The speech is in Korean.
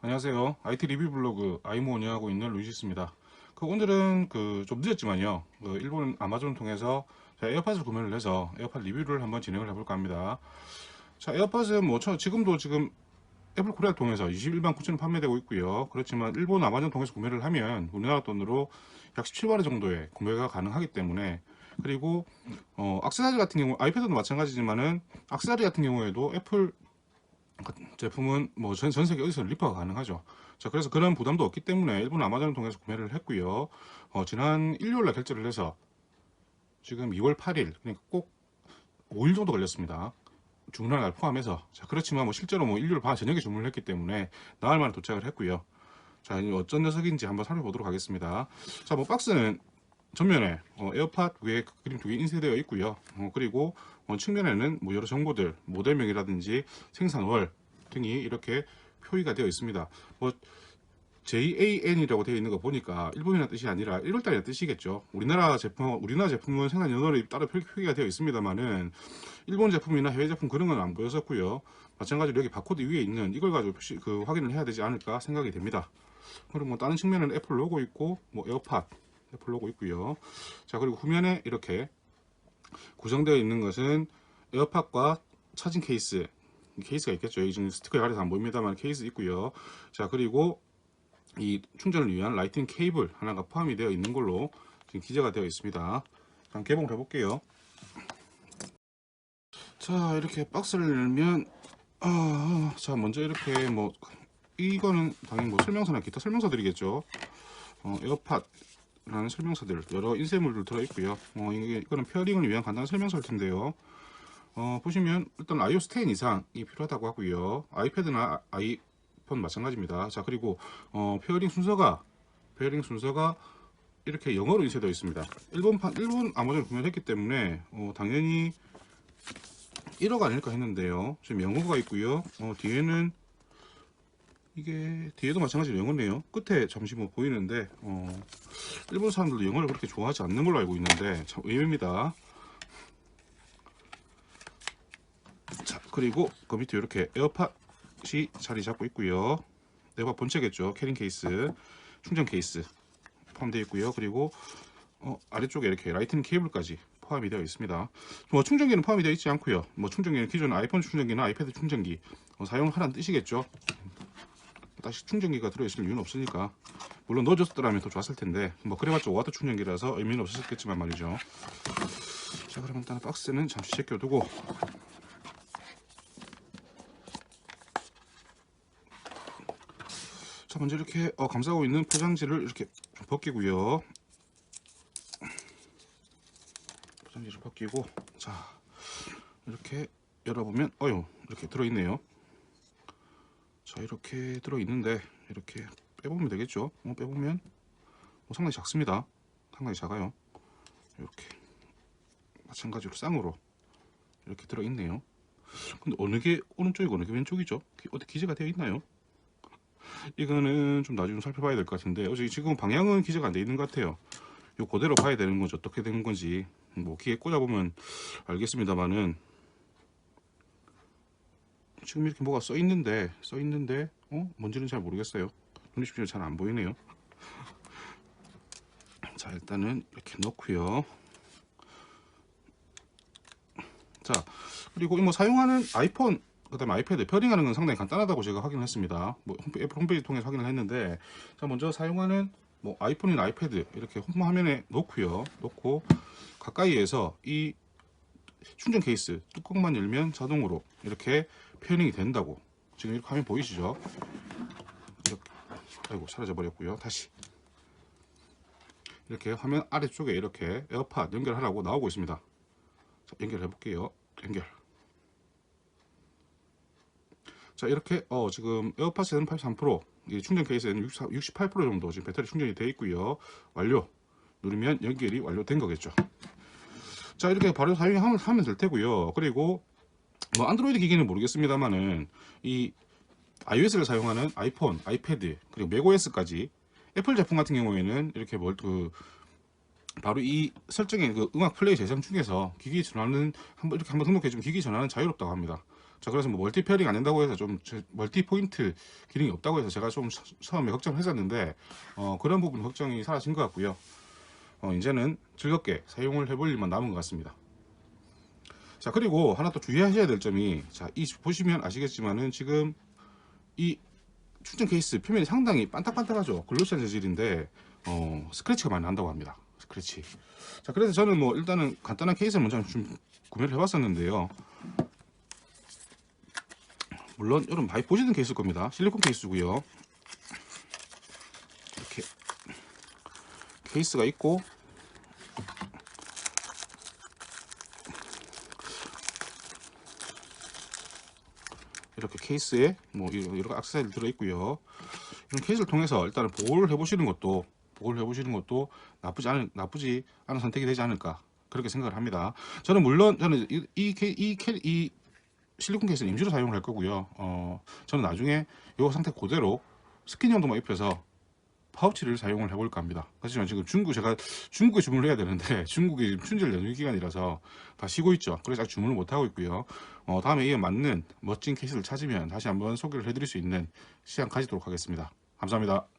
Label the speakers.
Speaker 1: 안녕하세요. IT 리뷰 블로그 아이모 운영하고 있는 루이시스입니다. 그 오늘은 그 좀 늦었지만요. 그 일본 아마존 통해서 에어팟을 구매를 해서 에어팟 리뷰를 한번 진행을 해볼까 합니다. 자, 에어팟은 뭐 저, 지금도 지금 애플 코리아 통해서 21만 9천원 판매되고 있고요. 그렇지만 일본 아마존 통해서 구매를 하면 우리나라 돈으로 약 17만원 정도의 구매가 가능하기 때문에 그리고 어, 악세사리 같은 경우 아이패드도 마찬가지지만은 악세사리 같은 경우에도 애플 제품은 뭐 전 세계 어디서 리퍼가 가능하죠. 자, 그래서 그런 부담도 없기 때문에 일본 아마존을 통해서 구매를 했고요. 어, 지난 일요일날 결제를 해서 지금 2월 8일, 그러니까 꼭 5일 정도 걸렸습니다. 주문하는 날 포함해서. 자, 그렇지만 뭐 실제로 뭐 일요일 밤 저녁에 주문을 했기 때문에 나흘 만에 도착을 했고요. 자, 이제 어떤 녀석인지 한번 살펴보도록 하겠습니다. 자, 뭐 박스는 전면에 어, 에어팟 위에 그림 두 개 인쇄되어 있고요. 어, 그리고 어, 측면에는 뭐 여러 정보들, 모델명이라든지 생산월 등이 이렇게 표기가 되어 있습니다. 뭐 JAN이라고 되어 있는 거 보니까 일본이라는 뜻이 아니라 1월달이라는 뜻이겠죠. 우리나라 제품, 우리나라 제품은 생산 연월이 따로 표- 표기가 되어 있습니다만은 일본 제품이나 해외 제품 그런 건 안 보였었고요. 마찬가지로 여기 바코드 위에 있는 이걸 가지고 표시, 그 확인을 해야 되지 않을까 생각이 됩니다. 그리고 뭐 다른 측면에는 애플 로고 있고 뭐 에어팟 애플 로고 있고요. 자 그리고 후면에 이렇게 구성되어 있는 것은 에어팟과 차징 케이스 케이스가 있겠죠. 여기 지금 스티커에 가려서 안 보입니다만 케이스 있고요. 자 그리고 이 충전을 위한 라이팅 케이블 하나가 포함이 되어 있는 걸로 지금 기재가 되어 있습니다. 그럼 개봉을 해볼게요. 자 이렇게 박스를 열면 아, 자 먼저 이렇게 뭐 이거는 당연히 뭐 설명서나 기타 설명서들이겠죠. 어, 에어팟 라는 설명서들 여러 인쇄물들 들어 있고요. 어, 이거는 페어링을 위한 간단한 설명서일 텐데요. 어, 보시면 일단 iOS 10 이상이 필요하다고 하고요. 아이패드나 아이폰 마찬가지입니다. 자 그리고 어, 페어링 순서가 페어링 순서가 이렇게 영어로 인쇄되어 있습니다. 일본판 일본 아마존 구매를 했기 때문에 어, 당연히 1호가 아닐까 했는데요. 지금 영어가 있고요. 어, 뒤에는 이게 뒤에도 마찬가지로 영어네요. 끝에 잠시 뭐 보이는데 어, 일본 사람들도 영어를 그렇게 좋아하지 않는 걸로 알고 있는데 참 의외입니다. 자 그리고 그 밑에 이렇게 에어팟이 자리 잡고 있고요. 에어팟 본체겠죠. 캐링 케이스, 충전 케이스 포함되어 있고요. 그리고 어, 아래쪽에 이렇게 라이트닝 케이블까지 포함이 되어 있습니다. 뭐 충전기는 포함이 되어 있지 않고요. 뭐 충전기는 기존 아이폰 충전기나 아이패드 충전기 어, 사용하라는 뜻이겠죠. 다시 충전기가 들어있을 이유는 없으니까 물론 넣어줬더라면 더 좋았을 텐데 뭐 그래봤자 5와트 충전기라서 의미는 없었겠지만 말이죠. 자 그러면 일단 박스는 잠시 제껴두고 자 먼저 이렇게 어, 감싸고 있는 포장지를 이렇게 좀 벗기고요. 포장지를 벗기고 자 이렇게 열어보면 어유 이렇게 들어있네요. 자 이렇게 들어있는데 이렇게 빼보면 되겠죠. 어, 빼보면 뭐 상당히 작습니다. 상당히 작아요. 이렇게 마찬가지로 쌍으로 이렇게 들어있네요. 근데 어느 게 오른쪽이고 어느 게 왼쪽이죠? 기- 어디 기재가 되어 있나요? 이거는 좀 나중에 살펴봐야 될 것 같은데 어제 지금 방향은 기재가 안돼 있는 것 같아요. 요 그대로 봐야 되는 건지 어떻게 되는 건지 뭐 귀에 꽂아보면 알겠습니다만은 지금 이렇게 뭐가 써 있는데 써 있는데 어 뭔지는 잘 모르겠어요. 눈이 쉽게 잘안 보이네요. 자 일단은 이렇게 넣고요. 자 그리고 뭐 사용하는 아이폰 그 다음에 아이패드 페어링하는 건 상당히 간단하다고 제가 확인을 했습니다. 뭐 홈페- 애플 홈페이지 통해서 확인을 했는데 자 먼저 사용하는 뭐 아이폰이나 아이패드 이렇게 홈 화면에 놓고요. 놓고 가까이에서 이 충전 케이스 뚜껑만 열면 자동으로 이렇게 페어링이 된다고 지금 이렇게 화면 보이시죠? 이렇게 아이고 사라져 버렸고요. 다시 이렇게 화면 아래쪽에 이렇게 에어팟 연결하라고 나오고 있습니다. 자, 연결해 볼게요. 연결. 자 이렇게 어 지금 에어팟은 83%, 이 충전 케이스는 64, 68% 정도 지금 배터리 충전이 되어 있고요. 완료 누르면 연결이 완료된 거겠죠. 자 이렇게 바로 사용하면 하면 될 테고요. 그리고 뭐 안드로이드 기기는 모르겠습니다만은 이 iOS를 사용하는 아이폰, 아이패드 그리고 맥OS까지 애플 제품 같은 경우에는 이렇게 뭘그 바로 이 설정의 그 음악 플레이 재생 중에서 기기 전환은 한번 이렇게 한번 등록해 주면 기기 전환은 자유롭다고 합니다. 자 그래서 뭐 멀티 페어링 안 된다고 해서 좀 저- 멀티 포인트 기능이 없다고 해서 제가 좀 처- 처음에 걱정을 했었는데 어, 그런 부분 걱정이 사라진 것 같고요. 어, 이제는 즐겁게 사용을 해볼 일만 남은 것 같습니다. 자 그리고 하나 또 주의하셔야 될 점이 자이 보시면 아시겠지만은 지금 이 충전 케이스 표면이 상당히 반딱반딱하죠. 글로시한 재질인데 어, 스크래치가 많이 난다고 합니다. 스크래치. 자 그래서 저는 뭐 일단은 간단한 케이스를 먼저 좀 구매를 해봤었는데요. 물론 여러분 많이 보시는 케이스일 겁니다. 실리콘 케이스고요. 이렇게 케이스가 있고 이렇게 케이스에 뭐 이런 여러 액세서리 들어 있고요. 이런 케이스를 통해서 일단은 보호를 해보시는 것도 보호를 해보시는 것도 나쁘지 않은 나쁘지 않은 선택이 되지 않을까 그렇게 생각을 합니다. 저는 물론 저는 이, 이, 케- 이, 케- 이 실리콘 케이스는 임시로 사용을 할 거고요. 어, 저는 나중에 이 상태 그대로 스킨 정도만 입혀서 파우치를 사용을 해볼까 합니다. 하지만 지금 중국 제가 중국에 주문을 해야 되는데 중국이 춘절 연휴 기간이라서 다 쉬고 있죠. 그래서 아직 주문을 못 하고 있고요. 어, 다음에 이에 맞는 멋진 케이스를 찾으면 다시 한번 소개를 해드릴 수 있는 시간 가지도록 하겠습니다. 감사합니다.